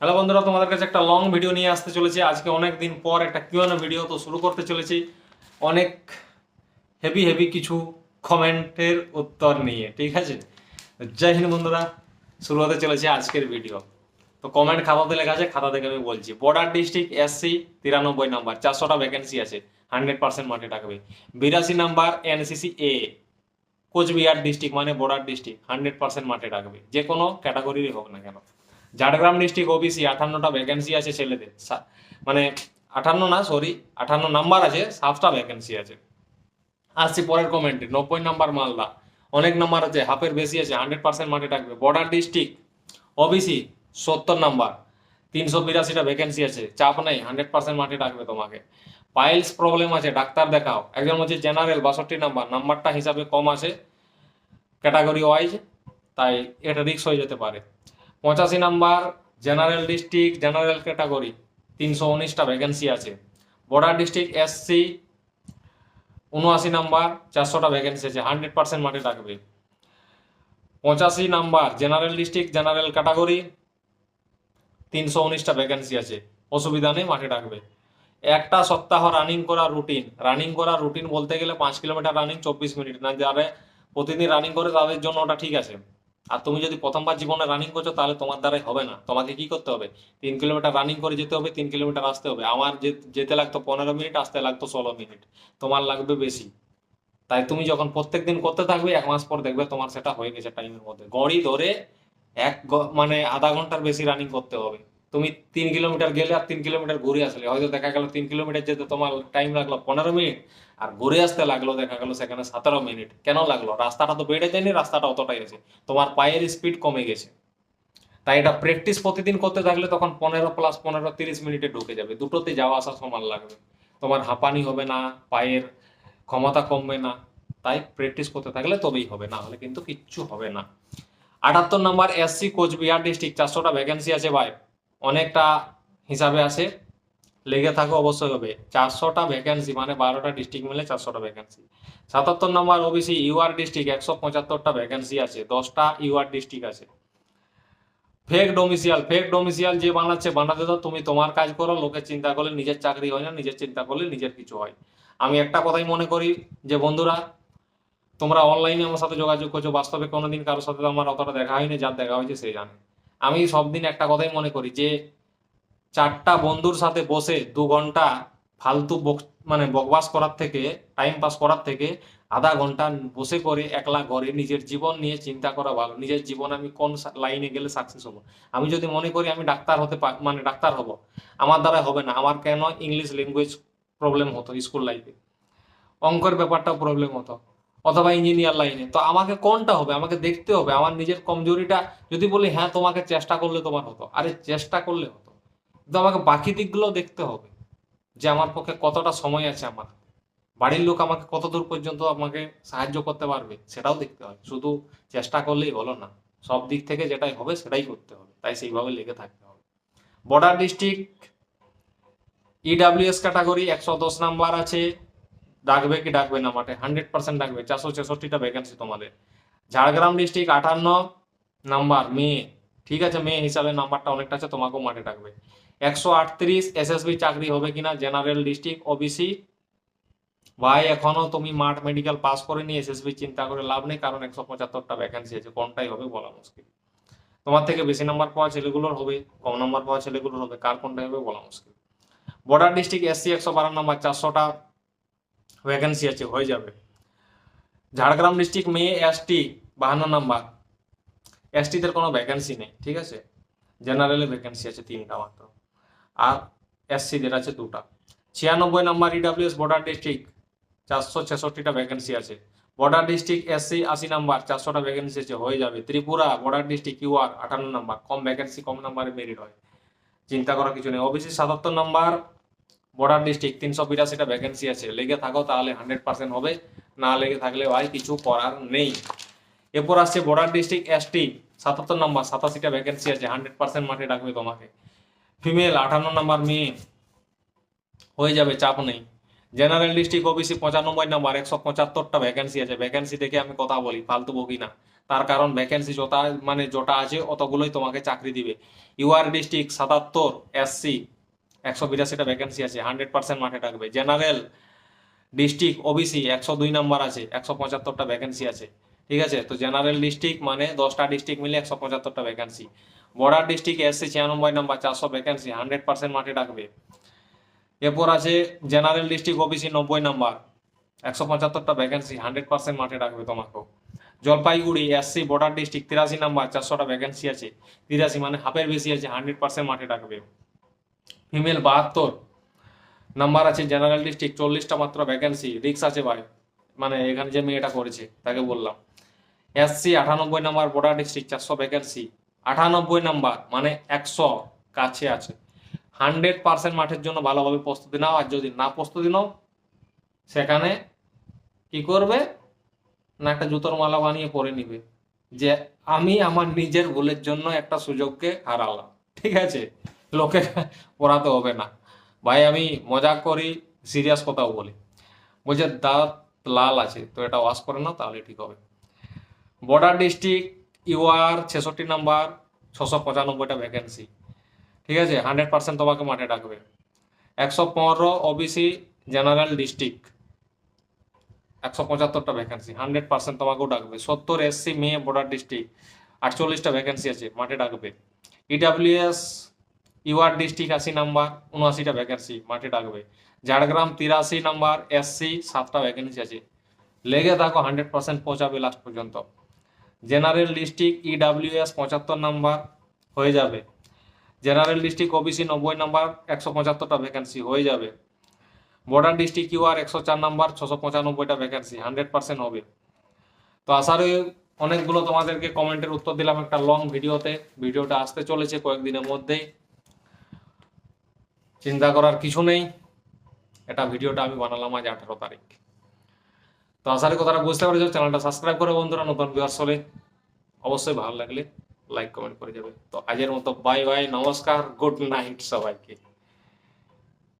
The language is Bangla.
হ্যালো বন্ধুরা, তোমাদের কাছে একটা লং ভিডিও নিয়ে আসতে চলেছি। আজকে অনেক দিন পর একটা কিউএন ভিডিও তো শুরু করতে চলেছি। অনেক হেভি হেভি কিছু কমেন্টের উত্তর নিয়ে, ঠিক আছে? জয় হিন্দ বন্ধুরা, শুরু হতে চলেছে আজকের ভিডিও তো কমেন্ট খাতাতে লেখা আছে, খাতা থেকে আমি বলছি বর্ডার ডিস্ট্রিক্ট এসসি তিরানব্বই নাম্বার চারশোটা ভ্যাকেন্সি আছে হান্ড্রেড পার্সেন্ট মাঠে থাকবে। বিরাশি নাম্বার এনসিসি এ কোচবিহার ডিস্ট্রিক্ট মানে বর্ডার ডিস্ট্রিক্ট হান্ড্রেড পার্সেন্ট মাঠে রাখবে যে কোনো ক্যাটাগরিরই হোক না কেন। ঝাড়গ্রাম ডিস্ট্রিক্ট ওবিসি আঠান্নটা ভ্যাকেন্সি আছে ছেলেদের। মানে আঠান্ন না সরি আঠান্ন নাম্বার আছে, সাতটা ভ্যাকেন্সি আছে। আসছি পরের কমেন্টে নব্বই নাম্বার মালদা। অনেক নাম্বার আছে হাফের বেশি আছে হান্ড্রেড পার্সেন্ট মাঠে থাকবে। বর্ডার ডিস্ট্রিক্ট ওবিসি সত্তর নাম্বার তিনশো বিরাশিটা ভ্যাকেন্সি আছে, চাপ নেই হান্ড্রেড পার্সেন্ট মাঠে রাখবে তোমাকে। পাইলস প্রবলেম আছে, ডাক্তার দেখাও। একজন হচ্ছে জেনারেল বাষট্টি নাম্বার নাম্বারটা হিসাবে কম আছে ক্যাটাগরি ওয়াইজ তাই এটা রিক্স হয়ে যেতে পারে। পঁচাশি number general district general category তিনশো উনিশটা ভ্যাকেন্সি আছে। বর্ডার ডিস্ট্রিক্ট এসসি উনআশি নাম্বার, চারশোটা ভ্যাকেন্সি আছে হান্ড্রেড পার্সেন্ট মাঠে রাখবে পঁচাশি number general district general category তিনশো উনিশটা ভ্যাকেন্সি আছে, অসুবিধা নেই, মাঠে রাখবে একটা সপ্তাহ রানিং করা রুটিন রানিং করা রুটিন বলতে গেলে পাঁচ কিলোমিটার রানিং চব্বিশ মিনিট, না যারা প্রতিদিন রানিং করে তাদের জন্য ওটা ঠিক আছে। আর তুমি যদি প্রথমবার জীবনে রানিং করছ, তাহলে তোমার দ্বারাই হবে না। তোমাকে কি করতে হবে? তিন কিলোমিটার রানিং করে যেতে হবে, তিন কিলোমিটার আসতে হবে। আমার যেতে লাগতো পনেরো মিনিট আসতে লাগতো ষোলো মিনিট তোমার লাগবে বেশি। তাই তুমি যখন প্রত্যেক দিন করতে থাকবে, এক মাস পর দেখবে তোমার সেটা হয়ে গেছে টাইমের মধ্যে। গড়ি ধরে এক মানে আধা ঘণ্টার বেশি রানিং করতে হবে। তুমি তিন কিলোমিটার গেলে আর তিন কিলোমিটার ঘুরে আসলে। হয়তো দেখা গেল তিন কিলোমিটার যেতে তোমার টাইম লাগল পনেরো মিনিট আর ঘুরে আসতে লাগল দেখা গেল সেখানে সতেরো মিনিট কেন লাগল? রাস্তাটা তো বেড়ে যায়নি, রাস্তাটা অতটাই আছে। তোমার পায়ের স্পিড কমে গেছে। তাই এটা প্র্যাকটিস প্রতিদিন করতে থাকলে তখন পনেরো প্লাস পনেরো তিরিশ মিনিটে ঢুকে যাবে। দুটোতে যাওয়া আসা সমান লাগবে। তোমার হাঁপানি হবে না, পায়ের ক্ষমতা কমবে না। তাই প্র্যাকটিস করতে থাকলে তবেই হবে, না হলে কিন্তু কিচ্ছু হবে না। আটাত্তর নম্বর এসসি কোচবিহার ডিস্ট্রিক্ট চারশোটা ভ্যাকেন্সি আছে ভাই। অনেকটা হিসাবে আছে। লেগে থাকো অবশ্যই হবে। চারশোটা ভ্যাকেন্সি মানে বারোটা ডিস্ট্রিক্ট মিলে চারশোটা ভ্যাকেন্সি সাতাত্তর নম্বর ওবিসি ইউআর ডিস্ট্রিক্ট একশো পঁচাত্তরটা ভ্যাকেন্সি আছে। দশটা ইউআর ডিস্ট্রিক্ট আছে। ফেক ডোমিসিয়াল ফেক ডোমিসিয়াল যে বানাচ্ছে, বানাতে তো তুমি তোমার কাজ করো লোকের চিন্তা করলে নিজের চাকরি হয় না, নিজের চিন্তা করলে নিজের কিছু হয়। আমি একটা কথাই মনে করি যে বন্ধুরা, তোমরা অনলাইনে আমার সাথে যোগাযোগ করছ। বাস্তবে কোনোদিন কারোর সাথে আমার অতটা দেখা হয়নি, যার দেখা হয়েছে সে জানে। আমি সব দিন একটা কথাই মনে করি যে, চারটা বন্ধুর সাথে বসে দু ঘণ্টা ফালতু বক- মানে বকবাস করার থেকে টাইম পাস করার থেকে আধা ঘণ্টা বসে করে একলা ঘরে নিজের জীবন নিয়ে চিন্তা করা ভালো। নিজের জীবন আমি কোন লাইনে গেলে সাকসেস হব? আমি যদি মনে করি আমি ডাক্তার হতে মানে ডাক্তার হব, আমার দ্বারা হবে না। আমার কেন ইংলিশ ল্যাঙ্গুয়েজ প্রবলেম হতো স্কুল লাইফে অঙ্কের ব্যাপারটাও প্রবলেম হতো। অথবা ইঞ্জিনিয়ার লাইনে তো আমাকে কোনটা হবে? আমাকে দেখতে হবে। আমার নিজের কমজোরিটা যদি বলি হ্যাঁ তোমাকে চেষ্টা করলে তোমার হতো। আরে, চেষ্টা করলে হতো। কিন্তু আমাকে বাকি দিকগুলো দেখতে হবে যে আমার পক্ষে কতটা সময় আছে আমার। বাড়ির লোক আমাকে কত দূর পর্যন্ত আমাকে সাহায্য করতে পারবে, সেটাও দেখতে হয় শুধু চেষ্টা করলেই হলো না। সব দিক থেকে যেটাই হবে, সেটাই করতে হবে। তাই সেইভাবে লেগে থাকতে হবে। বর্ডার ডিস্ট্রিক্ট ইডাব্লিউএস ক্যাটাগরি একশো দশ নাম্বার আছে। ডাকবে কি ডাকবে না মাঠে হান্ড্রেড পার্সেন্ট ডাকবে। চারশো ছেষট্টিটা ভ্যাকেন্সি তোমাদের। ঝাড়গ্রাম ডিস্ট্রিক্ট আটান্ন নাম্বার মেয়ে। ঠিক আছে, মেয়ে হিসাবে নাম্বারটা অনেকটা আছে, তোমাকেও মাঠে ডাকবে। একশো আটত্রিশ এসএসবি চাকরি হবে কিনা? জেনারেল ডিস্ট্রিক্ট ওবিসি ভাই, এখনও তুমি মাঠ মেডিকেল পাস করেনি এসএসবি চিন্তা করে লাভ নেই, কারণ একশো পঁচাত্তরটা ভ্যাকেন্সি আছে। কোনটাই হবে বলা মুশকিল। তোমার থেকে বেশি নাম্বার পাওয়া ছেলেগুলোর হবে, কম নাম্বার পাওয়া ছেলেগুলোর হবে, কার কোনটাই হবে বলা মুশকিল। বর্ডার ডিস্ট্রিক্ট এসসি একশো বারো নাম্বার চারশোটা ভ্যাকেন্সি আছে, হয়ে যাবে। ঝাড়গ্রাম ডিস্ট্রিক্ট মেয়ে এসটি বাহান্ন নাম্বার এসটিদের কোনো ভ্যাকেন্সি নেই, ঠিক আছে? জেনারেলে ভ্যাকেন্সি আছে তিনটা মাত্র। আর এসসিদের আছে দুটা। ছিয়ানব্বই নাম্বার ইডাব্লিউএস বর্ডার ডিস্ট্রিক্ট চারশো ছেষট্টিটা ভ্যাকেন্সি আছে। বর্ডার ডিস্ট্রিক্ট এসসি আশি নাম্বার চারশোটা ভ্যাকেন্সি আছে, হয়ে যাবে। ত্রিপুরা বর্ডার ডিস্ট্রিক্ট ইউআর আটান্ন নাম্বার কম ভ্যাকেন্সি কম নাম্বারে মেরিট হয়। চিন্তা করার কিছু নেই। ওবিসি সাতাত্তর নাম্বার বর্ডার ডিস্ট্রিক্ট তিনশো বিরাশিটা ভ্যাকেন্সি আছে। লেগে থাকো তাহলে হান্ড্রেড পার্সেন্ট হবে। না লেগে থাকলে ভাই কিছু করার নেই। এরপর আসছে বর্ডার ডিস্ট্রিক্ট এসটি সাতাত্তর নম্বর সাতাশিটা ভ্যাকেন্সি আছে হান্ড্রেড পার্সেন্ট মাঠে ডাকবে তোমাকে। ফিমেল আটান্ন নাম্বার মেয়ে। হয়ে যাবে, চাপ নেই। জেনারেল ডিস্ট্রিক্ট ওবিসি পঁচানব্বই নাম্বার, একশো পঁচাত্তরটা ভ্যাকেন্সি আছে। ভ্যাকেন্সি দেখে আমি কথা বলি, ফালতু বকি না। তার কারণ ভ্যাকেন্সি যটা মানে যটা আছে, অতগুলোই তোমাকে চাকরি দিবে। ইউআর ডিস্ট্রিক্ট সাতাত্তর এসসি একশো বিরাশিটা ভ্যাকেন্সি আছে হান্ড্রেড পার্সেন্ট মাঠে থাকবে। জেনারেল ডিস্ট্রিক্ট ওবিসি একশো দুই নাম্বার আছে, একশো পঁচাত্তরটা ভ্যাকেন্সি আছে। ঠিক আছে? তো জেনারেল ডিস্ট্রিক্ট মানে দশটা ডিস্ট্রিক্ট মিলে একশো পঁচাত্তরটা ভ্যাকেন্সি বর্ডার ডিস্ট্রিক্ট এসসি ছিয়ানব্বই নাম্বার চারশো ভ্যাকেন্সি হান্ড্রেড পার্সেন্ট মাঠে ডাকবে এরপর আছে জেনারেল ডিস্ট্রিক্ট ওবিসি নব্বই নাম্বার একশো পঁচাত্তরটা ভ্যাকেন্সি হান্ড্রেড পার্সেন্ট মাঠে ডাকবে তোমাকেও। জলপাইগুড়ি এসসি বর্ডার ডিস্ট্রিক্ট তিরাশি নাম্বার চারশোটা ভ্যাকেন্সি আছে। তিরাশি মানে হাফের বেশি আছে হান্ড্রেড পার্সেন্ট মাঠে ডাকবে ফিমেল বাহাত্তর। নাম্বার আছে জেনারেল ডিস্ট্রিক্ট চল্লিশটা মাত্র ভ্যাকেন্সি রিক্স আছে ভাই। মানে এখানে যে মেয়েটা করেছে, তাকে বললাম। এসসি আটানব্বই নাম্বার বর্ডার ডিস্ট্রিক্ট চারশো ভ্যাকেন্সি আটানব্বই নাম্বার মানে একশো কাছে আছে। হান্ড্রেড পার্সেন্ট মাঠের জন্য ভালোভাবে প্রস্তুতি নাও, আর যদি না প্রস্তুতি নাও, সেখানে কি করবে? না একটা জুতোর মালা বানিয়ে পরে নিবে। যে আমি আমার নিজের ভুলের জন্য একটা সুযোগকে হারালাম। ঠিক আছে? লোকে পড়াতে হবে না। ভাই, আমি মজা করি সিরিয়াস কথাও বলি। বলছে দাঁত লাল আছে, তো এটা ওয়াশ করে নাও, তাহলে ঠিক হবে। বর্ডার ডিস্ট্রিক্ট ইউআর ছেষট্টি নাম্বার, ছশো পঁচানব্বইটা ভ্যাকেন্সি ঠিক আছে হান্ড্রেড পার্সেন্ট তোমাকে মাঠে ডাকবে। একশো পনেরো ওবিসি জেনারেল ডিস্ট্রিক্ট একশো পঁচাত্তরটা ভ্যাকেন্সি হান্ড্রেড পার্সেন্ট তোমাকেও ডাকবে। সত্তর এসসি মেয়ে বর্ডার ডিস্ট্রিক্ট আটচল্লিশটা ভ্যাকেন্সি আছে, মাঠে ডাকবে। ইডাব্লিউএস ইউআর ডিস্ট্রিক্ট আশি নাম্বার, উনআশিটা ভ্যাকেন্সি মাঠে ডাকবে। ঝাড়গ্রাম তিরাশি নাম্বার এসসি সাতটা ভ্যাকেন্সি আছে। লেগে থাকো হান্ড্রেড পার্সেন্ট পৌঁছাবে লাস্ট পর্যন্ত। জেনারেল ডিস্ট্রিক্ট ইডাব্লিউএস পঁচাত্তর নাম্বার, হয়ে যাবে। জেনারেল ডিস্ট্রিক্ট ওবিসি নব্বই নাম্বার, একশো পঁচাত্তরটা ভ্যাকেন্সি হয়ে যাবে। বর্ডার ডিস্ট্রিক্ট ইউআর একশো চার নাম্বার, ছশো পঁচানব্বইটা ভ্যাকেন্সি হান্ড্রেড পার্সেন্ট হবে। তো আশা করি অনেকগুলো তোমাদেরকে কমেন্টের উত্তর দিলাম একটা লং ভিডিওতে ভিডিওটা আসতে চলেছে কয়েকদিনের মধ্যেই। চিন্তা করার কিছু নেই। এটা ভিডিওটা আমি বানালাম আজ আঠারো তারিখ। তো আশা করি কথাটা বুঝতে পারছ। চ্যানেলটা সাবস্ক্রাইব করে বন্ধুরা, নতুন ভিউয়ার্স হলে অবশ্যই ভালো লাগলে লাইক কমেন্ট করে যাবে। তো আজের মতো বাই বাই নমস্কার গুড নাইট সবাইকে।